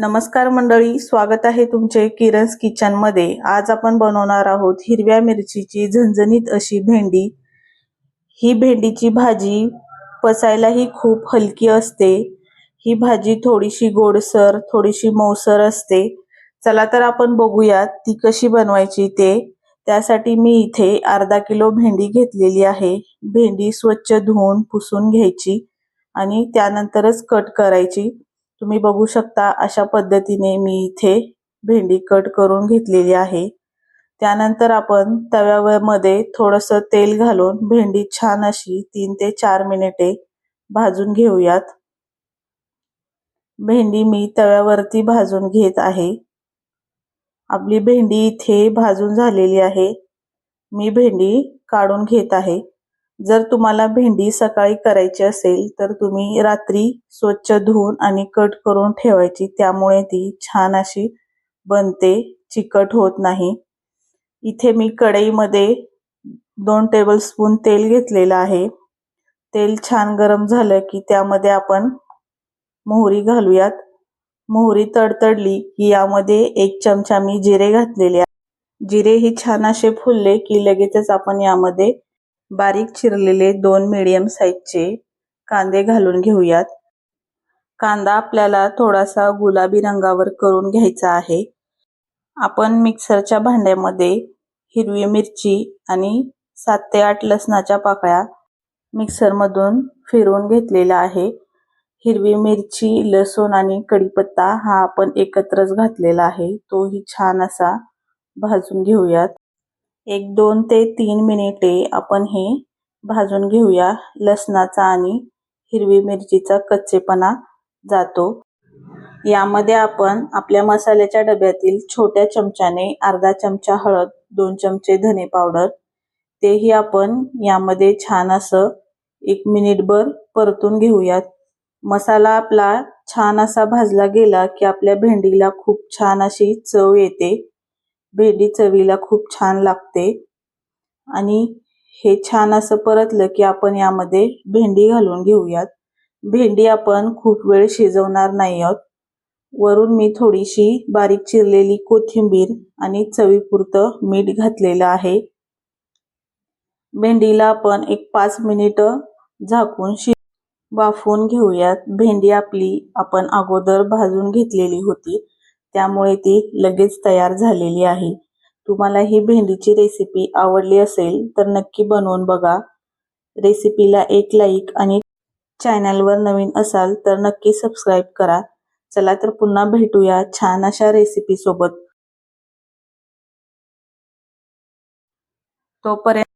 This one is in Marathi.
नमस्कार मंडळी स्वागत आहे तुमचे किरण्स किचनमध्ये. आज आपण बनवणार आहोत हिरव्या मिरचीची झणझणीत अशी भेंडी. ही भेंडीची भाजी पचायलाही खूप हलकी असते. ही भाजी थोडीशी गोडसर थोडीशी मौसर असते. चला तर आपण बघूयात ती कशी बनवायची ते. त्यासाठी मी इथे अर्धा किलो भेंडी घेतलेली आहे. भेंडी स्वच्छ धुवून पुसून घ्यायची आणि त्यानंतरच कट करायची. तुम्ही बघू शकता अशा पद्धतीने मी इथे भेंडी कट करून घेतलेली आहे. त्यानंतर आपण तव्यामध्ये थोडंसं तेल घालून भेंडी छान अशी तीन ते चार मिनिटे भाजून घेऊयात. भेंडी मी तव्यावरती भाजून घेत आहे. आपली भेंडी इथे भाजून झालेली आहे. मी भेंडी काढून घेत आहे. जर तुम्हाला भेंडी सकाळी करायची असेल तर तुम्ही रात्री स्वच्छ धुवून आणि कट करून ठेवायची. त्यामुळे ती छान अशी बनते चिकट होत नाही. इथे मी कढईमध्ये दोन टेबलस्पून तेल घेतलेलं आहे. तेल छान गरम झालं की त्यामध्ये आपण मोहरी घालूयात. मोहरी तडतडली की यामध्ये एक चमचा मी जिरे घातलेले जिरे ही छान असे फुलले की लगेचच आपण यामध्ये बारीक चिरलेले दोन मिडियम साईजचे कांदे घालून घेऊयात. कांदा आपल्याला थोडासा गुलाबी रंगावर करून घ्यायचा आहे. आपण मिक्सरच्या भांड्यामध्ये हिरवी मिरची आणि सात ते आठ लसणाच्या पाकळ्या मिक्सरमधून फिरवून घेतलेला आहे. हिरवी मिरची लसूण आणि कढीपत्ता हा आपण एकत्रच घातलेला आहे. तोही छान असा भाजून घेऊयात. एक दोन ते तीन मिनिटे आपण हे भाजून घेऊया. लसणाचा आणि हिरवी मिरचीचा कच्चेपणा जातो. यामध्ये आपण आपल्या मसाल्याच्या डब्यातील छोट्या चमच्याने अर्धा चमचा हळद दोन चमचे धने पावडर तेही आपण यामध्ये छान असं एक मिनिटभर परतून घेऊयात. मसाला आपला छान असा भाजला गेला की आपल्या भेंडीला खूप छान अशी चव येते. भेंडी चवीला खूप छान लागते. आणि हे छान असं परतलं की आपण यामध्ये भेंडी घालून घेऊयात. भेंडी आपण खूप वेळ शिजवणार नाही आहोत. वरून मी थोडीशी बारीक चिरलेली कोथिंबीर आणि चवीपुरतं मीठ घातलेलं आहे. भेंडीला आपण एक पाच मिनिटं झाकून शि वाफवून घेऊयात. भेंडी आपली आपण अगोदर भाजून घेतलेली होती. त्यामुळे ती लगेच तयार झालेली आहे. तुम्हाला ही भेंडीची रेसिपी आवडली असेल तर नक्की बनवून बघा. रेसिपीला एक लाईक आणि चॅनलवर नवीन असाल तर नक्की सबस्क्राईब करा. चला तर पुन्हा भेटूया छान अशा रेसिपी सोबत. तोपर्यंत